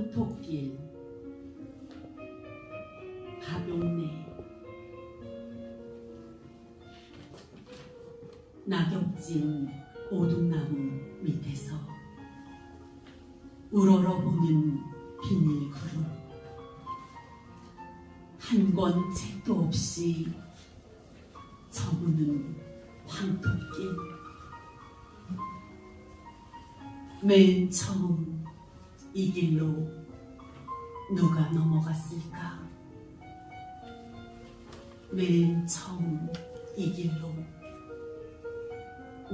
황토길 가볍네. 낙엽진 오동나무 밑에서 우러러보는 비닐 구름 한 권 책도 없이 저무는 황토길. 맨 처음 이 길로 누가 넘어갔을까? 맨 처음 이 길로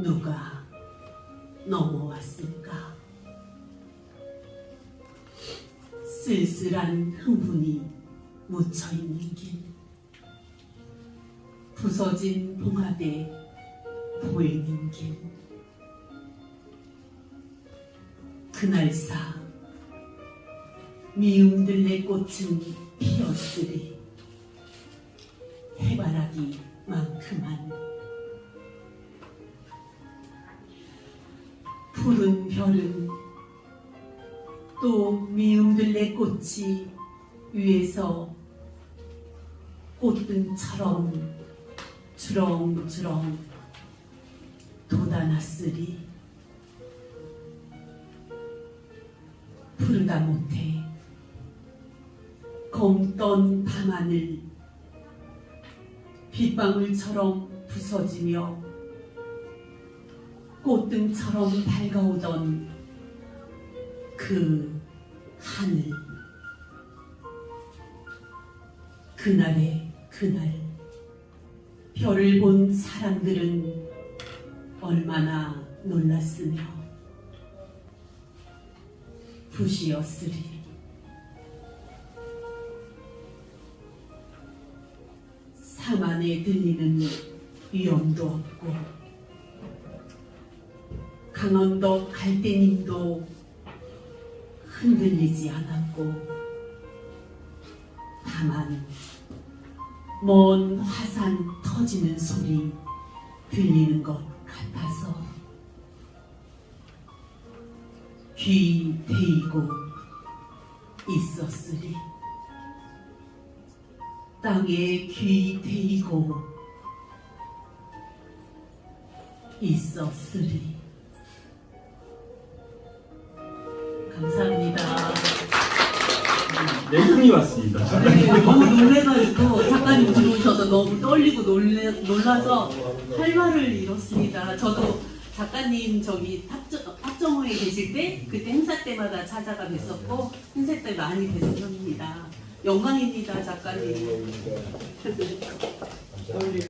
누가 넘어왔을까? 쓸쓸한 흥분이 묻혀있는 길 부서진 봉화대 보이는 길 그날사 미움들의 꽃은 피었으리. 해바라기 만큼한 푸른 별은 또 미움들의 꽃이 위에서 꽃등처럼 주렁주렁 돋아났으리. 푸르다 못해 검던 밤하늘 빗방울처럼 부서지며 꽃등처럼 밝아오던 그 하늘. 그날의 그날 별을 본 사람들은 얼마나 놀랐으며 부시었으리 사만에 들리는 위험도 없고 강원도 갈대님도 흔들리지 않았고 다만 먼 화산 터지는 소리 들리는 것 같아서 귀 대이고 있었으리 땅에 귀 대이고 있었으리 감사합니다. 내분이 왔습니다. 네, 너무 놀래가지고 작가님 들어오셔서 너무 떨리고 놀래, 놀라서 할 말을 잃었습니다. 저도 작가님 저기 탑정, 탑정호에 계실 때 그때 행사 때마다 찾아가 뵀었고 행사 때 많이 뵀습니다. 영광입니다 작가님.